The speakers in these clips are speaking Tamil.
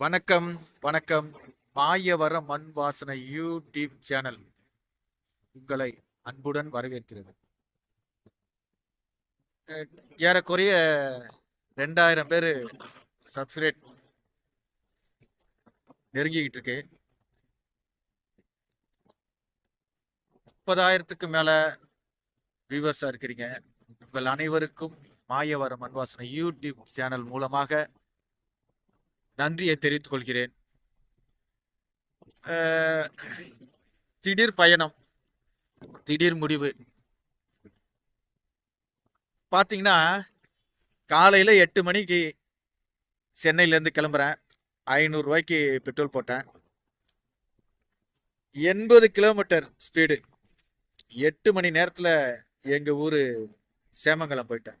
வணக்கம் வணக்கம். மாயவர மண் வாசனை யூடியூப் சேனல் உங்களை அன்புடன் வரவேற்கிறது. ஏறக்குறைய ரெண்டாயிரம் பேர் சப்ஸ்கிரைப் நெருங்கிக்கிட்டு இருக்கு. முப்பதாயிரத்துக்கு மேல வியூவர்ஸாக இருக்கிறீங்க. உங்கள் அனைவருக்கும் மாயவர மண் வாசனை யூடியூப் சேனல் மூலமாக நன்றியை தெரிவித்துக் கொள்கிறேன். திடீர் பயணம் திடீர் முடிவு. பார்த்தீங்கன்னா காலையில் எட்டு மணிக்கு சென்னையிலேருந்து கிளம்புறேன். ஐநூறுரூவாய்க்கு பெட்ரோல் போட்டேன். எண்பது கிலோமீட்டர் ஸ்பீடு. எட்டு மணி நேரத்தில் எங்கள் ஊர் சேமங்கலம் போயிட்டேன்.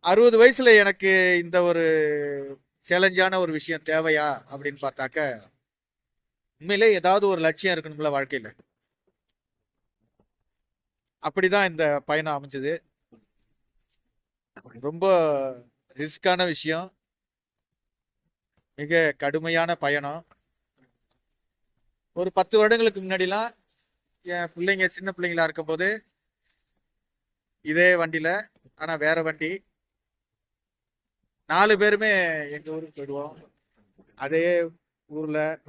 அறுபது வயசுல எனக்கு இந்த ஒரு சேலஞ்சான ஒரு விஷயம் தேவையா அப்படின்னு பார்த்தாக்க உண்மையிலே ஏதாவது ஒரு லட்சியம் இருக்கணும்ல வாழ்க்கையில. அப்படிதான் இந்த பயணம் அமைஞ்சது. ரொம்ப ரிஸ்கான விஷயம். மிக கடுமையான பயணம். ஒரு பத்து வருடங்களுக்கு முன்னாடிலாம் என் பிள்ளைங்க சின்ன பிள்ளைங்களா இருக்கும்போது இதே வண்டியில ஆனா வேற வண்டி. நாலு பேருமே எங்கள் ஊருக்கு போயிடுவோம். அதே ஊரில்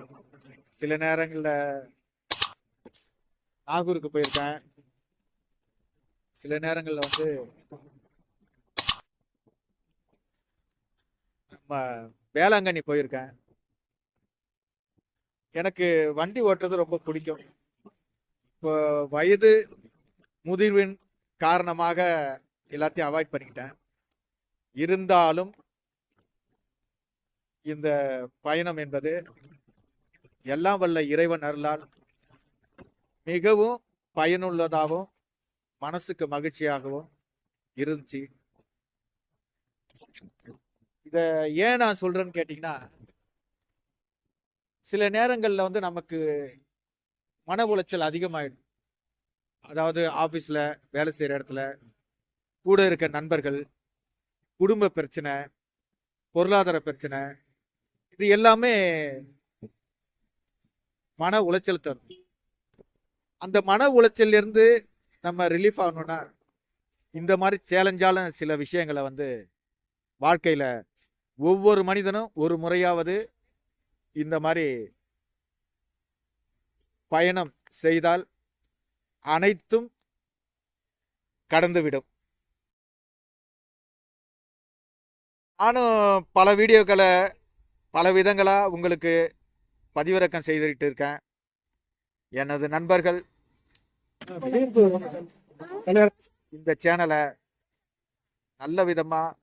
சில நேரங்களில் நாகூருக்கு போயிருக்கேன். சில நேரங்களில் வந்து நம்ம வேளாங்கண்ணி போயிருக்கேன். எனக்கு வண்டி ஓட்டுறது ரொம்ப பிடிக்கும். இப்போ வயது முதிர்வின் காரணமாக எல்லாத்தையும் அவாய்ட் பண்ணிக்கிட்டேன். இருந்தாலும் இந்த பயணம் என்பது எல்லாம் வல்ல இறைவன் அருளால் மிகவும் பயனுள்ளதாகவும் மனசுக்கு மகிழ்ச்சியாகவும் இருந்துச்சு. இத ஏன் நான் சொல்றேன்னு கேட்டீங்கன்னா சில நேரங்கள்ல வந்து நமக்கு மன உளைச்சல் அதிகமாயிடும். அதாவது ஆபீஸ்ல வேலை செய்யற இடத்துல கூட இருக்க நண்பர்கள் குடும்ப பிரச்சனை பொருளாதார பிரச்சனை இது எல்லாமே மன உளைச்சல் தரும். அந்த மன உளைச்சல்லிருந்து நம்ம ரிலீஃப் ஆகணும்னா இந்த மாதிரி சேலஞ்சால சில விஷயங்களை வந்து வாழ்க்கையில் ஒவ்வொரு மனிதனும் ஒரு முறையாவது இந்த மாதிரி பயணம் செய்தால் அனைத்தும் கடந்துவிடும். நானும் பல வீடியோக்களை பல விதங்களாக உங்களுக்கு பதிவிறக்கம் செய்துகிட்டு இருக்கேன் எனது நண்பர்கள் இந்த சேனலை நல்ல விதமாக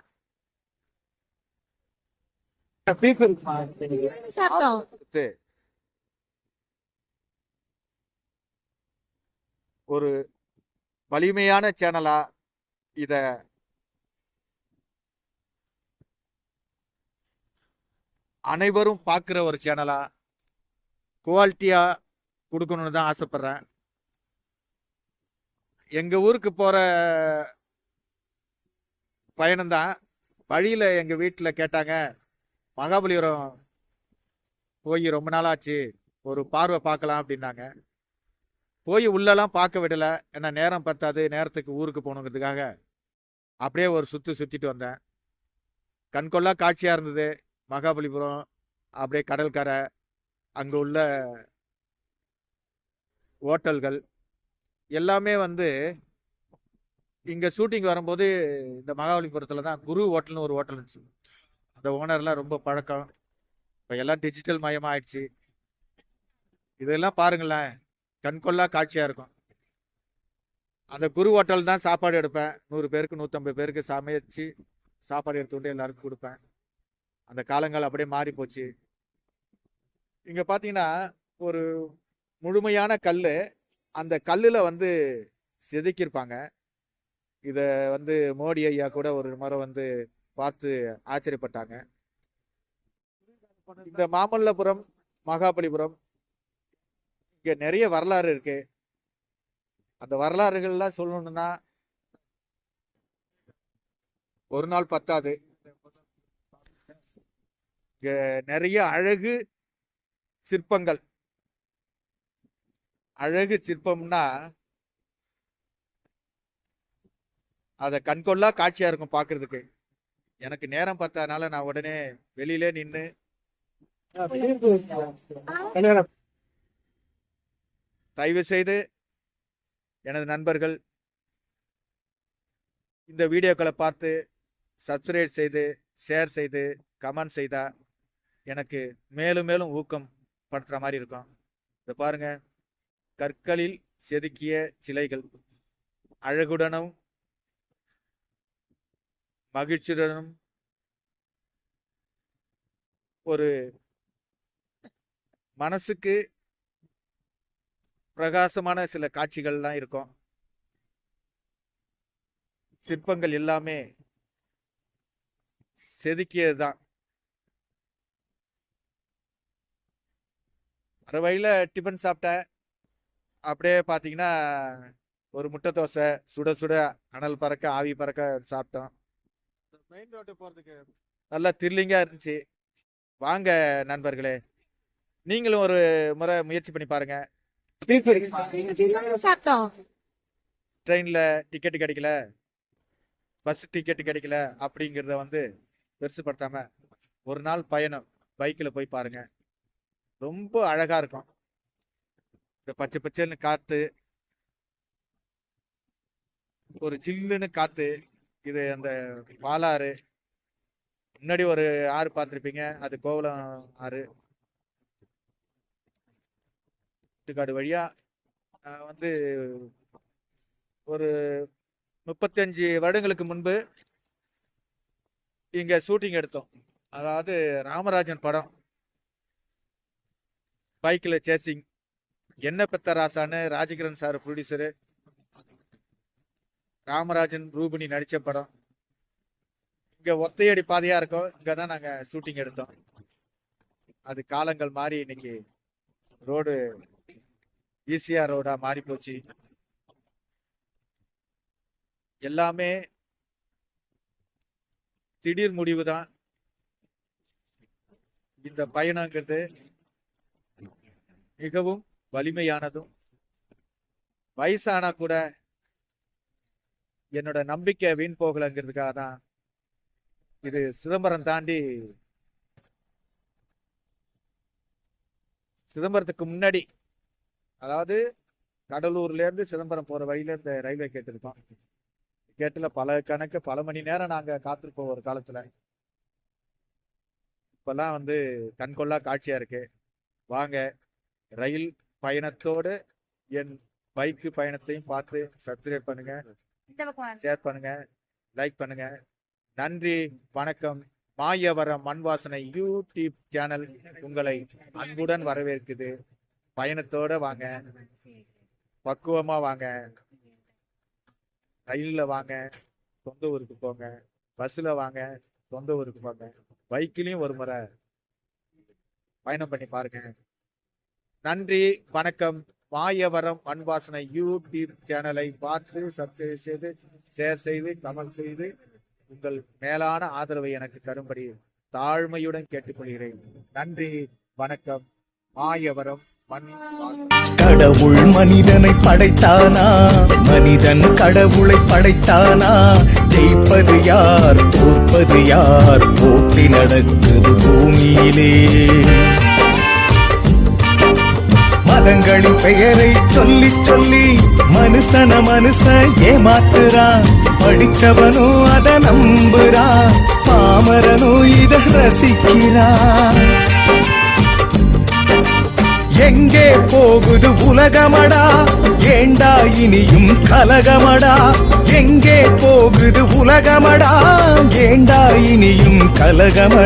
ஒரு வலிமையான சேனலா இதை அனைவரும் பார்க்குற ஒரு சேனலாக குவாலிட்டியாக கொடுக்கணும்னு தான் ஆசைப்பட்றேன். எங்கள் ஊருக்கு போகிற பயணம்தான் வழியில் எங்கள் வீட்டில் கேட்டாங்க மகாபலிபுரம் போய் ரொம்ப நாள் ஆச்சு ஒரு பார்வை பார்க்கலாம் அப்படின்னாங்க. போய் உள்ளெல்லாம் பார்க்க விடலை. ஏன்னா நேரம் பத்தாது நேரத்துக்கு ஊருக்கு போகணுங்கிறதுக்காக அப்படியே ஒரு சுற்று சுற்றிட்டு வந்தேன். கண்கொள்ளா காட்சியாக இருந்தது. மகாபலிபுரம் அப்படியே கடற்கரை அங்கே உள்ள ஹோட்டல்கள் எல்லாமே வந்து இங்கே ஷூட்டிங் வரும்போது இந்த மகாபலிபுரத்தில் தான் குரு ஹோட்டல்னு ஒரு ஹோட்டல் இருந்துச்சு. அந்த ஓனர்லாம் ரொம்ப பழக்கம். இப்போ எல்லாம் டிஜிட்டல் மயமாக ஆயிடுச்சு. இதெல்லாம் பாருங்களேன். கண்கொள்ளா காட்சியாக இருக்கும். அந்த குரு ஹோட்டல் தான் சாப்பாடு எடுப்பேன். நூறு பேருக்கு நூற்றம்பது பேருக்கு சமைச்சு சாப்பாடு எடுத்து எல்லாருக்கும் கொடுப்பேன். அந்த காலங்கள் அப்படியே மாறி போச்சு. இங்கே பார்த்தீங்கன்னா ஒரு முழுமையான கல் அந்த கல்லில் வந்து செதுக்கியிருப்பாங்க. இதை வந்து மோடி ஐயா கூட ஒரு முறை வந்து பார்த்து ஆச்சரியப்பட்டாங்க. இந்த மாமல்லபுரம் மகாபலிபுரம் இங்கே நிறைய வரலாறு இருக்கு. அந்த வரலாறுகள்லாம் சொல்லணும்னா ஒரு நாள் பத்தாது. நிறைய அழகு சிற்பங்கள். அழகு சிற்பம்னா அதை கண்கொள்ளா காட்சியாக இருக்கும் பார்க்கறதுக்கு எனக்கு நேரம் பார்த்ததுனால நான் உடனே வெளியிலே நின்று தயவு செய்து எனது நண்பர்கள் இந்த வீடியோக்களை பார்த்து சப்ஸ்கிரைப் செய்து ஷேர் செய்து கமெண்ட் செய்தால் எனக்கு மேலும் மேலும் ஊக்கம் படுத்துகிற மாதிரி இருக்கும். இதை பாருங்க. கற்களில் செதுக்கிய சிலைகள். அழகுடனும் மகிழ்ச்சியுடனும் ஒரு மனசுக்கு பிரகாசமான சில காட்சிகள்லாம் இருக்கும். சிற்பங்கள் எல்லாமே செதுக்கியது தான் வர வழியில் டிஃபன் சாப்பிட்டேன். அப்படியே பார்த்தீங்கன்னா ஒரு முட்டை தோசை சுட சுட அனல் பறக்க ஆவி பறக்க சாப்பிட்டோம். மெயின் ரோட்டு போகிறதுக்கு நல்லா த்ரில்லிங்காக இருந்துச்சு. வாங்க நண்பர்களே. நீங்களும் ஒரு முறை முயற்சி பண்ணி பாருங்க. சாப்பிட்டோம். ட்ரெயினில் டிக்கெட்டு கிடைக்கல. பஸ் டிக்கெட்டு கிடைக்கல அப்படிங்கிறத வந்து பெருசுப்படுத்தாம ஒரு நாள் பயணம். பைக்கில் போய் பாருங்க. ரொம்ப அழகா இருக்கும். இந்த பச்சை பச்சைன்னு காத்து ஒரு ஜில்லுன்னு காத்து இது அந்த பாலாறு முன்னாடி ஒரு ஆறு பார்த்துருப்பீங்க அது கோவலம் ஆறு. காடு வழியா வந்து ஒரு முப்பத்தஞ்சு வருடங்களுக்கு முன்பு இங்க ஷூட்டிங் எடுத்தோம். அதாவது ராமராஜன் படம். பைக்கில் சேசிங். என்ன பெத்த ராசான்னு ராஜகிரண் சார் ப்ரொடியூசரு ராமராஜன் ரூபினி நடித்த படம். இங்கே ஒத்தையடி பாதையாக இருக்கும். இங்கே தான் நாங்கள் ஷூட்டிங் எடுத்தோம். அது காலங்கள் மாறி இன்னைக்கு ரோடு ஈஸியாக ரோடாக மாறி போச்சு. எல்லாமே திடீர் முடிவு தான் இந்த பயணங்கிறது மிகவும் வலிமையானதும் வயசானா கூட என்னோட நம்பிக்கை வீண் போகலைங்கிறதுக்காக தான் இது சிதம்பரம் தாண்டி சிதம்பரத்துக்கு முன்னாடி அதாவது கடலூர்லேருந்து சிதம்பரம் போகிற வழியில இந்த ரயில்வே கேட் கேட்டில் பல கணக்கு பல மணி நேரம் நாங்கள் காத்திருப்போம் ஒரு காலத்தில். இப்போல்லாம் வந்து கண்கொள்ளா காட்சியாக இருக்குது வாங்க ரயில் பயணத்தோடு என் பைக்கு பயணத்தையும் பார்த்து சப்ஸ்கிரைப் பண்ணுங்க. ஷேர் பண்ணுங்க. லைக் பண்ணுங்க. நன்றி வணக்கம். மாயவரம் மண் வாசனை யூடியூப் சேனல் உங்களை அன்புடன் வரவேற்குது. பயணத்தோட வாங்க. பக்குவமா வாங்க. ரயில்ல வாங்க. சொந்த ஊருக்கு போங்க. பஸ்ல வாங்க. சொந்த ஊருக்கு போங்க. பைக்லயும் ஒரு முறை பயணம் பண்ணி பாருங்க. நன்றி வணக்கம். மாயவரம் மண்வாசனை யூடியூப் சேனலை பார்த்து சப்ஸ்கிரைப் செய்து ஷேர் செய்து கமெண்ட் செய்து உங்கள் மேலான ஆதரவை எனக்கு தரும்படி தாழ்மையுடன் கேட்டுக்கொள்கிறேன். நன்றி வணக்கம். மாயவரம் கடவுள் மனிதனை படைத்தானா? மனிதன் கடவுளை படைத்தானா? ஜெயிப்பது யார் தோற்பது யார்? போட்டி நடக்குது பூமியிலே. மதங்களின் பெயரை சொல்லி சொல்லி மனுஷன மனுஷ ஏமாத்துறான் படிச்சவனும் அத நம்புறான் பாமரனும் இத ரசிக்கிறான் எங்கே போகுது உலகமடா? ஏண்டா இனியும் கலகமடா? எங்கே போகுது உலகமடா? ஏண்டா இனியும் கலகமடா?